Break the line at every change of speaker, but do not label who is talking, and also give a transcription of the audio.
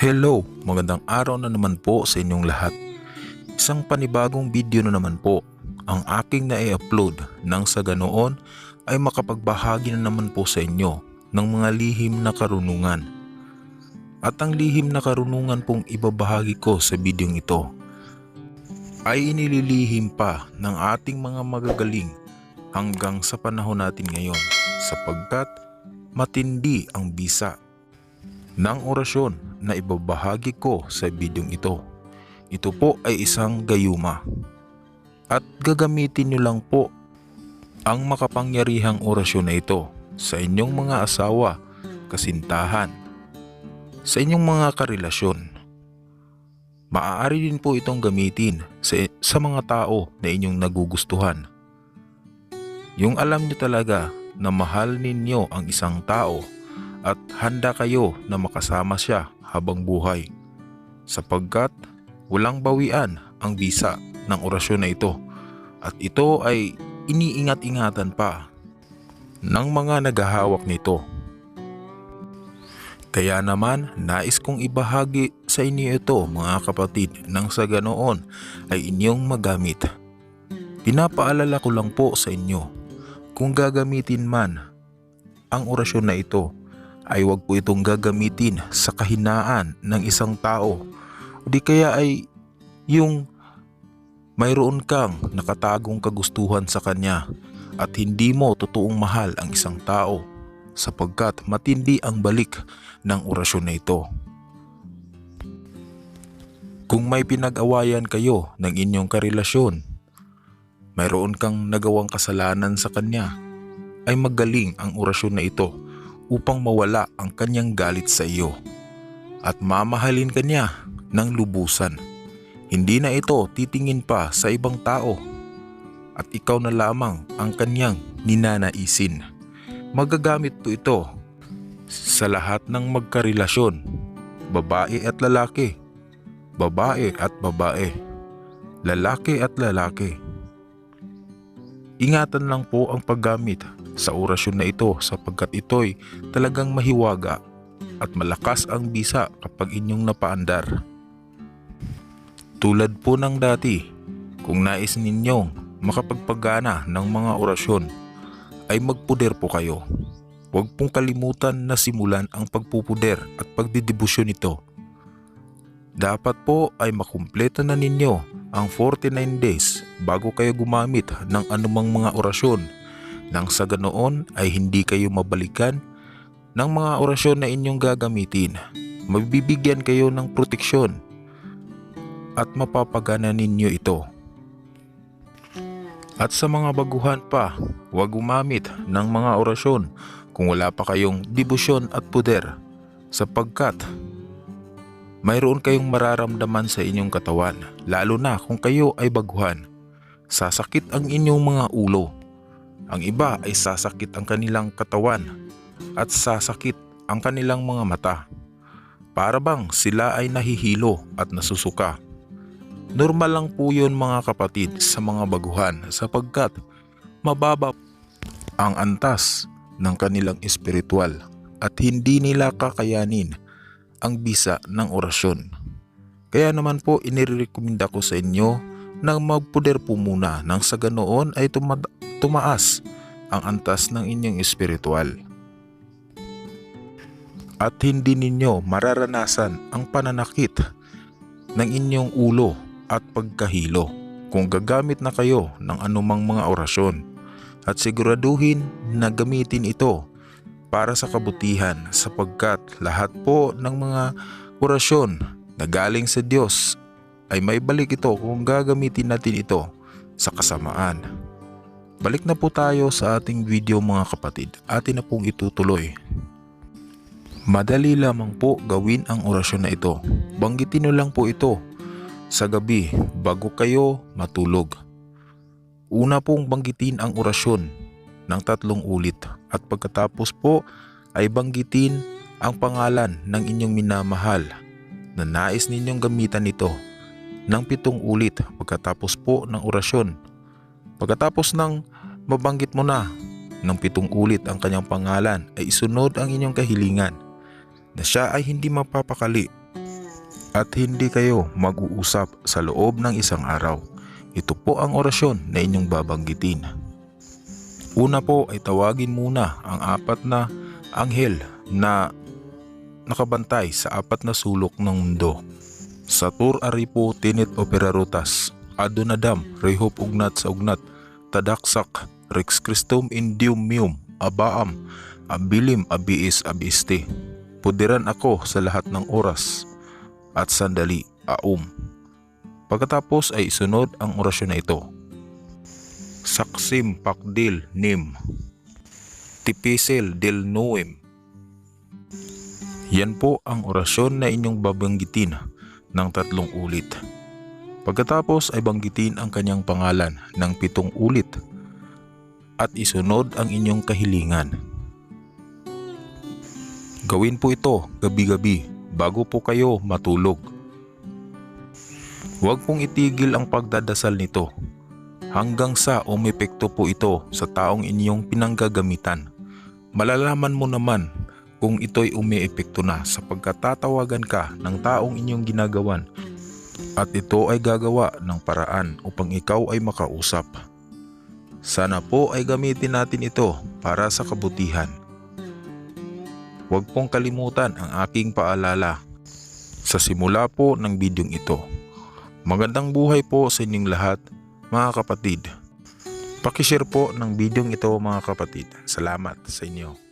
Hello, magandang araw na naman po sa inyong lahat. Isang panibagong video na naman po ang aking na-upload nang sa ganoon ay makapagbahagi na naman po sa inyo ng mga lihim na karunungan. At ang lihim na karunungan pong ibabahagi ko sa bidyong ito ay inililihim pa ng ating mga magagaling hanggang sa panahon natin ngayon sapagkat matindi ang bisa ng orasyon na ibabahagi ko sa bidyong ito. Ito po ay isang gayuma. At gagamitin nyo lang po ang makapangyarihang orasyon na ito sa inyong mga asawa, kasintahan, sa inyong mga karelasyon. Maaari din po itong gamitin sa, sa mga tao na inyong nagugustuhan. Yung alam nyo talaga na mahal ninyo ang isang tao at handa kayo na makasama siya habang buhay sapagkat walang bawian ang bisa ng orasyon na ito at ito ay iniingat-ingatan pa ng mga naghahawak nito. Kaya naman nais kong ibahagi sa inyo ito mga kapatid nang sa ganoon ay inyong magamit. Pinapaalala ko lang po sa inyo kung gagamitin man ang orasyon na ito ay huwag po itong gagamitin sa kahinaan ng isang tao o di kaya ay yung mayroon kang nakatagong kagustuhan sa kanya at hindi mo totoong mahal ang isang tao sapagkat matindi ang balik ng orasyon na ito. Kung may pinag-awayan kayo ng inyong karelasyon, mayroon kang nagawang kasalanan sa kanya, ay magaling ang orasyon na ito upang mawala ang kanyang galit sa iyo at mamahalin kanya ng lubusan. Hindi na ito titingin pa sa ibang tao at ikaw na lamang ang kanyang ninanaisin. Magagamit po ito sa lahat ng magkarelasyon, babae at lalaki, babae at babae, lalaki at lalaki. Ingatan lang po ang paggamit sa orasyon na ito sapagkat ito'y talagang mahiwaga at malakas ang bisa kapag inyong napaandar. Tulad po ng dati, kung nais ninyong makapagpagana ng mga orasyon, ay magpuder po kayo. Huwag pong kalimutan na simulan ang pagpupuder at pagdidibusyon nito. Dapat po ay makumpleto na ninyo ang 49 days bago kayo gumamit ng anumang mga orasyon nang sa ganoon ay hindi kayo mabalikan ng mga orasyon na inyong gagamitin. Mabibigyan kayo ng proteksyon at mapapagana ninyo ito. At sa mga baguhan pa, huwag gumamit ng mga orasyon kung wala pa kayong dibusyon at puder sapagkat mayroon kayong mararamdaman sa inyong katawan lalo na kung kayo ay baguhan. Sasakit ang inyong mga ulo ang iba ay sasakit ang kanilang katawan at sasakit ang kanilang mga mata. Para bang sila ay nahihilo at nasusuka. Normal lang po yun mga kapatid sa mga baguhan sapagkat mababa ang antas ng kanilang espiritual at hindi nila kakayanin ang bisa ng orasyon. Kaya naman po inirekomenda ko sa inyo na magpuder po muna nang sa ganoon ay tuma- tumaas ang antas ng inyong espiritual. At hindi ninyo mararanasan ang pananakit ng inyong ulo at pagkahilo kung gagamit na kayo ng anumang mga orasyon at siguraduhin na gamitin ito para sa kabutihan sapagkat lahat po ng mga orasyon na galing sa Diyos ay may balik ito kung gagamitin natin ito sa kasamaan. Balik na po tayo sa ating video mga kapatid. Atin na pong itutuloy. Madali lamang po gawin ang orasyon na ito. Banggitin nyo lang po ito sa gabi bago kayo matulog. Una pong banggitin ang orasyon ng tatlong ulit at pagkatapos po ay banggitin ang pangalan ng inyong minamahal na nais ninyong gamitan ito ng pitong ulit pagkatapos po ng orasyon Pagkatapos ng mabanggit mo na ng pitong ulit ang kanyang pangalan ay isunod ang inyong kahilingan na siya ay hindi mapapakali at hindi kayo mag-uusap sa loob ng isang araw. Ito po ang orasyon na inyong babanggitin. Una po ay tawagin muna ang apat na anghel na nakabantay sa apat na sulok ng mundo. Satur Aripo Tinit Operarutas, Adonadam Rehop Ugnat sa Ugnat, Tadaksak Rex Christum Indium Mium, Abaam, Abilim Abiis Abiste. Pudiran ako sa lahat ng oras at sandali, Aum. Pagkatapos ay isunod ang orasyon na ito. Saksim Pakdil Nim Tipisil Del Nuim Yan po ang orasyon na inyong babanggitin ng tatlong ulit. Pagkatapos ay banggitin ang kanyang pangalan ng pitong ulit at isunod ang inyong kahilingan. Gawin po ito gabi-gabi bago po kayo matulog. Huwag pong itigil ang pagdadasal nito hanggang sa umepekto po ito sa taong inyong pinanggagamitan. Malalaman mo naman kung ito'y umiepekto na sapagkat tatawagan ka ng taong inyong ginagawan at ito ay gagawa ng paraan upang ikaw ay makausap. Sana po ay gamitin natin ito para sa kabutihan. Huwag pong kalimutan ang aking paalala sa simula po ng bidyong ito. Magandang buhay po sa inyong lahat mga kapatid. Pakishare po ng bidyong ito mga kapatid. Salamat sa inyo.